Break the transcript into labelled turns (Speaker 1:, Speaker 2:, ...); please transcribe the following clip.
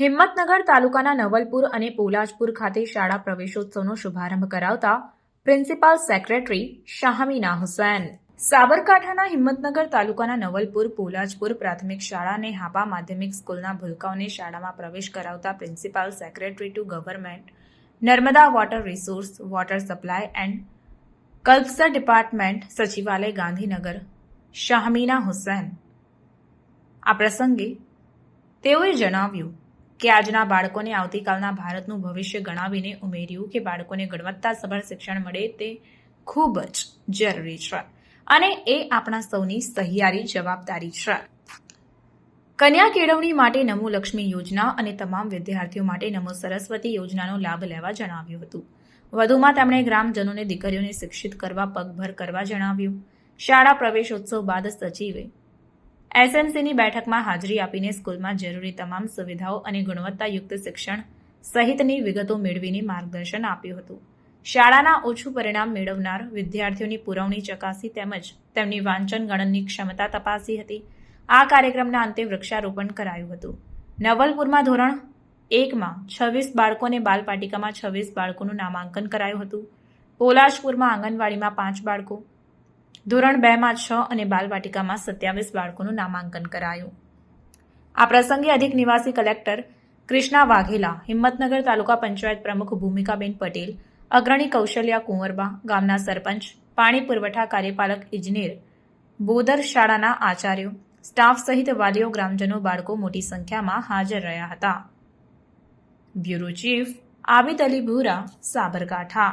Speaker 1: હિંમતનગર તાલુકાના નવલપુર અને પોલાજપુર ખાતે શાળા પ્રવેશોત્સવનો શુભારંભ કરાવતા પ્રિન્સિપાલ સેક્રેટરી શાહમીના હુસૈન. સાબરકાંઠાના હિંમતનગર તાલુકાના નવલપુર, પોલાજપુર પ્રાથમિક શાળા અને હાપા માધ્યમિક સ્કૂલના ભૂલકાઓને શાળામાં પ્રવેશ કરાવતા principal secretary to government, Narmada water resource, water supply and Kalpasar department, Sachivalaya Gandhinagar, Shahmeena Hussain. આ પ્રસંગે તેઓએ જણાવ્યું કે આજના બાળકોને આવતીકાલના ભારતનું ભવિષ્ય ગણાવીને ઉમેર્યું કે બાળકોને ગુણવત્તાસભર શિક્ષણ મળે તે ખૂબ જ જરૂરી છે અને એ આપણા સૌની સહિયારી જવાબદારી છે. કન્યા કેળવણી માટે નમો લક્ષ્મી યોજના અને તમામ વિદ્યાર્થીઓ માટે નમો સરસ્વતી યોજનાનો લાભ લેવા જણાવ્યું હતું. વધુમાં તેમણે ગ્રામજનોને, દીકરીઓને શિક્ષિત કરવા, પગભર કરવા જણાવ્યું. શાળા પ્રવેશોત્સવ બાદ સચિવે એસએમસીની બેઠકમાં હાજરી આપીને સ્કૂલમાં જરૂરી તમામ સુવિધાઓ અને ગુણવત્તાયુક્ત શિક્ષણ સહિતની વિગતો મેળવીને માર્ગદર્શન આપ્યું હતું. શાળાના ઓછું પરિણામ મેળવનાર વિદ્યાર્થીઓની પુરવણી ચકાસી તેમજ તેમની વાંચન ગણનની ક્ષમતા તપાસી હતી. આ કાર્યક્રમના અંતે વૃક્ષારોપણ કરાયું હતું. નવલપુરમાં ધોરણ એકમાં છવ્વીસ બાળકોને બાલપાટિકામાં છવ્વીસ બાળકોનું નામાંકન કરાયું હતું. પોલાજપુરમાં આંગણવાડીમાં પાંચ બાળકો ધોરણ બેમાં છ અને બાલવાટિકામાં સત્યાવીસ બાળકોનું નામાંકન કરાયું. આ પ્રસંગે અધિક નિવાસી કલેક્ટર કૃષ્ણા વાઘેલા, હિંમતનગર તાલુકા પંચાયત પ્રમુખ ભૂમિકાબેન પટેલ, અગ્રણી કૌશલ્યા કુંવરબા, ગામના સરપંચ, પાણી પુરવઠા કાર્યપાલક ઇજનેર, બોદર શાળાના આચાર્યો, સ્ટાફ સહિત વાલીઓ, ગ્રામજનો, બાળકો મોટી સંખ્યામાં હાજર રહ્યા હતા. બ્યુરો ચીફ આબિદ અલી ભૂરા સાબરકાંઠા.